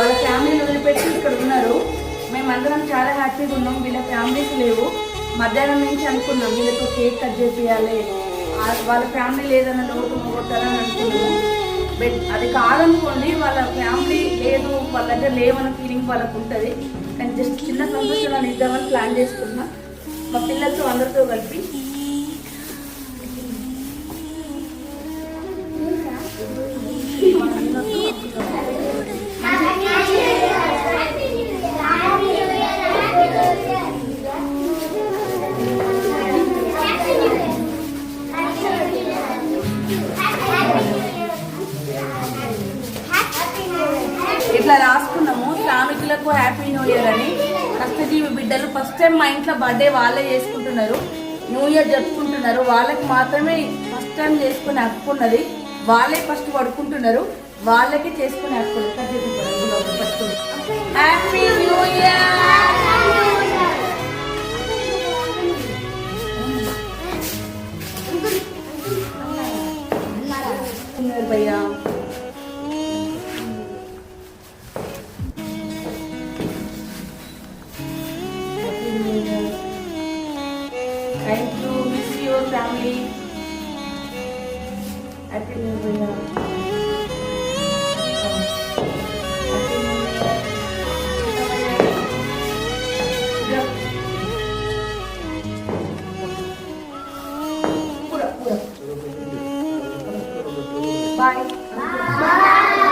వాళ్ళ ఫ్యామిలీని వదిలిపెట్టి ఇక్కడ ఉన్నారు. మేమందరం చాలా హ్యాపీగా ఉన్నాం. వీళ్ళ ఫ్యామిలీస్ లేవు. మధ్యాహ్నం నుంచి అనుకున్నాం వీళ్ళకు కేక్ కట్ చేపియాలి వాళ్ళ ఫ్యామిలీ లేదన్న లోటు పోగొట్టాలని అనుకున్నాము. బట్ అది కాదనుకోండి వాళ్ళ ఫ్యామిలీ లేదు వాళ్ళ దగ్గర లేవన్న ఫీలింగ్ వాళ్ళకు ఉంటుంది. కానీ జస్ట్ చిన్న సంతోషాలను ఇద్దామని ప్లాన్ చేసుకున్నా. మా పిల్లలతో అందరితో కలిపి. ఇట్లా రాసుకున్నాము. శ్రామికులకు హ్యాపీ న్యూ ఇయర్ అని. కష్టజీవి బిడ్డలు ఫస్ట్ టైం మా ఇంట్లో బర్త్డే వాళ్ళే చేసుకుంటున్నారు. న్యూ ఇయర్ జరుపుకుంటున్నారు. వాళ్ళకి మాత్రమే ఫస్ట్ టైం చేసుకుని హక్కున్నది వాళ్ళే ఫస్ట్ పడుకుంటున్నారు. వాళ్ళకి చేసుకుని హక్కు హ్యాపీ న్యూ ఇయర్ భయ్యా. Thank you, miss your family. Happy New Year. Bye. Bye. Bye.